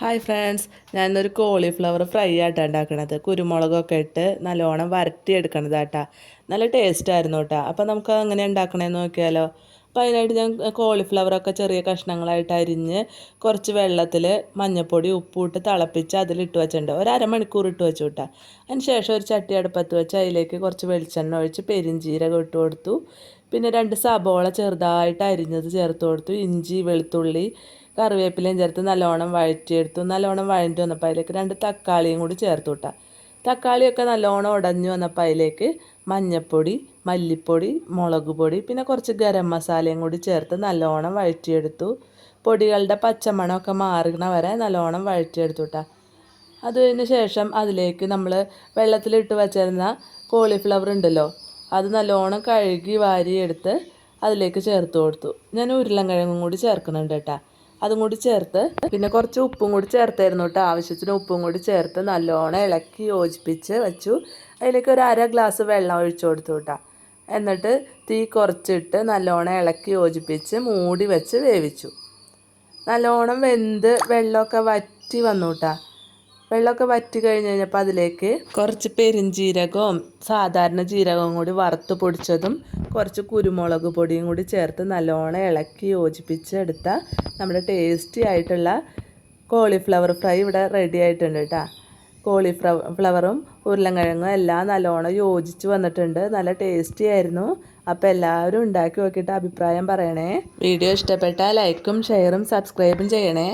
Hi friends ഞാനൊരു cauliflower fry ആയിട്ടാണ് ഉണ്ടാക്കണത്. കുരുമുളകൊക്കെ ഇട്ട് നല്ലോണം വരട്ടി എടുക്കണത് കേട്ടോ നല്ല ടേസ്റ്റ് ആയിരുന്നു കേട്ടോ. അപ്പോൾ നമുക്ക് അങ്ങനെ ഉണ്ടാക്കണമെന്ന് നോക്കിയാലോ. അപ്പോൾ അതിനായിട്ട് ഞാൻ കോളിഫ്ലവറൊക്കെ ചെറിയ കഷ്ണങ്ങളായിട്ട് അരിഞ്ഞ് കുറച്ച് വെള്ളത്തിൽ മഞ്ഞൾപ്പൊടി ഉപ്പിട്ട് തിളപ്പിച്ച് അതിലിട്ട് വെച്ചിട്ടുണ്ട്. ഒരു അരമണിക്കൂർ ഇട്ട് വെച്ചു കേട്ടോ. അതിന് ശേഷം ഒരു ചട്ടി അടുപ്പത്ത് വെച്ച് അതിലേക്ക് കുറച്ച് വെളിച്ചെണ്ണ ഒഴിച്ച് പെരിഞ്ചീരകം ഇട്ട് കൊടുത്തു. പിന്നെ രണ്ട് സബോള ചെറുതായിട്ട് അരിഞ്ഞത് ചേർത്ത് കൊടുത്തു. ഇഞ്ചി വെളുത്തുള്ളി കറിവേപ്പിലയും ചേർത്ത് നല്ലോണം വഴറ്റിയെടുത്തു. നല്ലോണം വഴഞ്ഞു വന്നപ്പോൾ അതിലേക്ക് രണ്ട് തക്കാളിയും കൂടി ചേർത്ത് വിട്ടാൽ തക്കാളിയൊക്കെ നല്ലോണം ഉടഞ്ഞു വന്നപ്പോൾ അതിലേക്ക് മഞ്ഞൾപ്പൊടി മല്ലിപ്പൊടി മുളക് പൊടി പിന്നെ കുറച്ച് ഗരം മസാലയും കൂടി ചേർത്ത് നല്ലോണം വഴറ്റിയെടുത്തു. പൊടികളുടെ പച്ചമണമൊക്കെ മാറുന്ന വരെ നല്ലോണം വഴറ്റിയെടുത്തു കേട്ടോ അതിന് ശേഷം അതിലേക്ക് നമ്മൾ വെള്ളത്തിലിട്ട് വച്ചിരുന്ന കോളിഫ്ലവർ ഉണ്ടല്ലോ അത് നല്ലോണം കഴുകി വാരിയെടുത്ത് അതിലേക്ക് ചേർത്ത് കൊടുത്തു. ഞാൻ ഉരുളൻകിഴങ്ങും കൂടി ചേർക്കുന്നുണ്ട് കേട്ടോ. അതും കൂടി ചേർത്ത് പിന്നെ കുറച്ച് ഉപ്പും കൂടി ചേർത്തായിരുന്നു കേട്ടോ. ആവശ്യത്തിന് ഉപ്പും കൂടി ചേർത്ത് നല്ലോണം ഇളക്കി യോജിപ്പിച്ച് വെച്ചു. അതിലേക്ക് ഒരു അര ഗ്ലാസ് വെള്ളം ഒഴിച്ചു കൊടുത്തു കേട്ടോ. എന്നിട്ട് തീ കുറച്ചിട്ട് നല്ലോണം ഇളക്കി യോജിപ്പിച്ച് മൂടി വെച്ച് വേവിച്ചു. നല്ലോണം വെന്ത് വെള്ളമൊക്കെ വറ്റി വന്നു കേട്ടോ. വെള്ളമൊക്കെ വറ്റി കഴിഞ്ഞ് കഴിഞ്ഞപ്പോൾ അതിലേക്ക് കുറച്ച് പെരിഞ്ജീരകവും സാധാരണ ജീരകവും കൂടി വറുത്ത് പൊടിച്ചതും കുറച്ച് കുരുമുളക് പൊടിയും കൂടി ചേർത്ത് നല്ലോണം ഇളക്കി യോജിപ്പിച്ചെടുത്ത നമ്മുടെ ടേസ്റ്റി ആയിട്ടുള്ള കോളിഫ്ലവർ ഫ്രൈ ഇവിടെ റെഡി ആയിട്ടുണ്ട് കേട്ടോ. കോളിഫ്ല ഫ്ലവറും ഉരുളൻകിഴങ്ങും എല്ലാം നല്ലോണം യോജിച്ച് വന്നിട്ടുണ്ട്. നല്ല ടേസ്റ്റി ആയിരുന്നു. അപ്പോൾ എല്ലാവരും ഉണ്ടാക്കി നോക്കിയിട്ട് അഭിപ്രായം പറയണേ. വീഡിയോ ഇഷ്ടപ്പെട്ടാൽ ലൈക്കും ഷെയറും സബ്സ്ക്രൈബും ചെയ്യണേ.